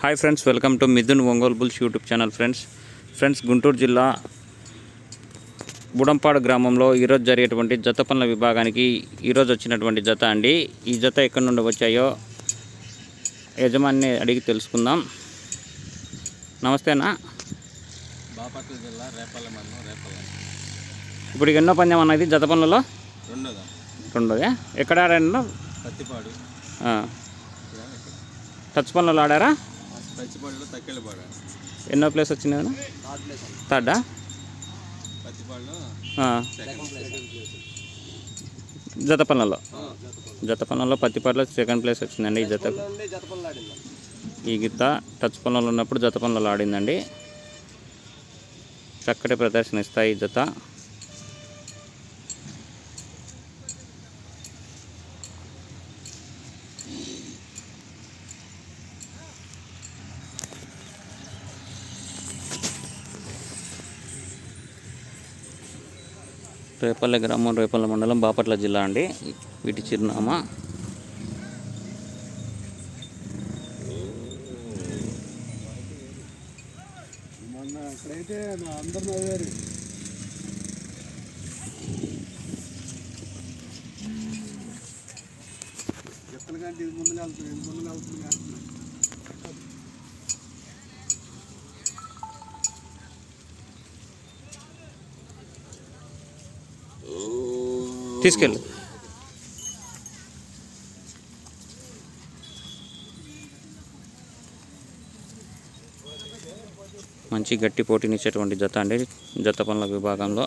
Hi friends welcome to Mithun Ongole bulls YouTube channel friends friends Guntur జిల్లా బుడంపాడు గ్రామంలో ఈరోజు జరిగేటువంటి జత పనుల విభాగానికి ఈరోజు వచ్చినటువంటి జత అండి. ఈ జత ఎక్కడి నుండి వచ్చాయో యజమాని అడిగి తెలుసుకుందాం. నమస్తే అన్న. బాపట్ల జిల్లా రేపల్ల మండలం రేపల్ల. ఇప్పుడు ఎన్నో పందెం అన్నది జత పనులలో? రెండోదా? రెండోదే? ఎక్కడ ఆడారన్నా పత్తిపాడు. టచ్ పనులలో ఆడారా? పచ్చిపాడులో తక్కెళ్ళపాడు ఎన్నో ప్లేస్ వచ్చింది అన్న? థర్డా? పత్తిపాడులో జత పనులలో జత పనులలో పత్తిపాటిలో సెకండ్ ప్లేస్ వచ్చిందండి ఈ జత. ఈ గీత టచ్ పనులలో ఉన్నప్పుడు జత పనులలో ఆడిందండి. చక్కటి ప్రదర్శన ఇస్తాయి ఈ జత. రేపల్లె గ్రామం రేపల్లె మండలం బాపట్ల జిల్లా అండి. వీటి చిరునామా. మొన్న ఇది ముందుకు వెళ్తుంది ఇది ముందుకు వెళ్తుంది తీసుకెళ్ళు. మంచి గట్టి పోటీనిచ్చేటువంటి జత అండి జత పనుల విభాగంలో.